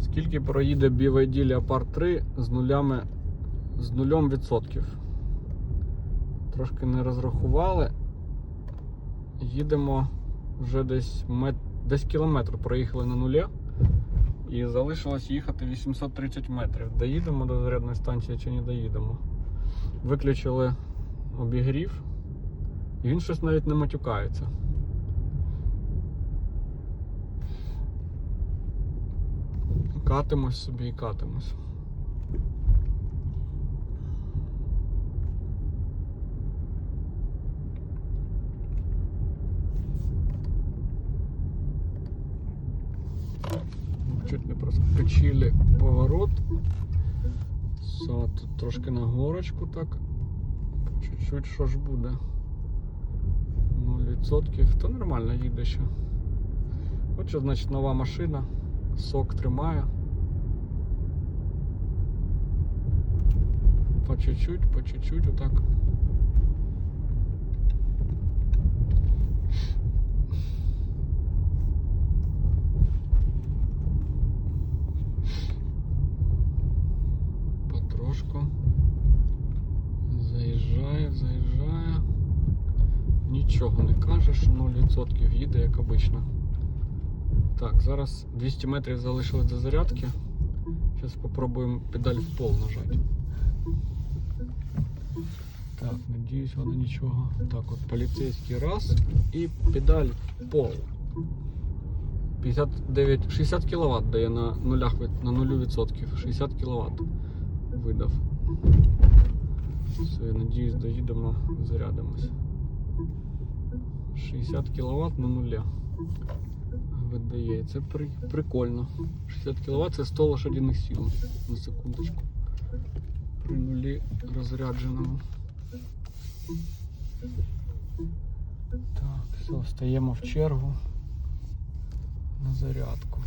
Скільки проїде BYD Leopard 3 з нулями з нульом відсотків? Трошки не розрахували. Їдемо вже десь мет... десь кілометр проїхали на нулі. І залишилось їхати 830 метрів. Доїдемо до зарядної станції чи не доїдемо. Виключили обігрів. І він щось навіть не матюкається. Катимось собі і катимось. Чуть не проскочили поворот. Все, тут трошки на горочку так. Чуть-чуть що ж буде. 0%. Та нормально їде ще. От що значить нова машина. Сок тримає. По чуть-чуть, по чуть-чуть отак. Потрошку. Заїжджає, заїжджає. Нічого не кажеш, 0% їде, як обично. Так, зараз 200 метрів залишилось до зарядки. Зараз спробуємо педаль в пол нажати. Так, надіюсь, вона нічого. Так, от поліцейський раз і педаль пол. 59, 60 кВт дає на нулях на 0%. 60 кВт видав. Все, я надіюсь, доїдемо, зарядимось. 60 кВт на нуля видає. Це при, прикольно. 60 кВт це 100 лошадиних сил на секундочку. Нулі розрядженому. Так, все, стаємо в чергу на зарядку.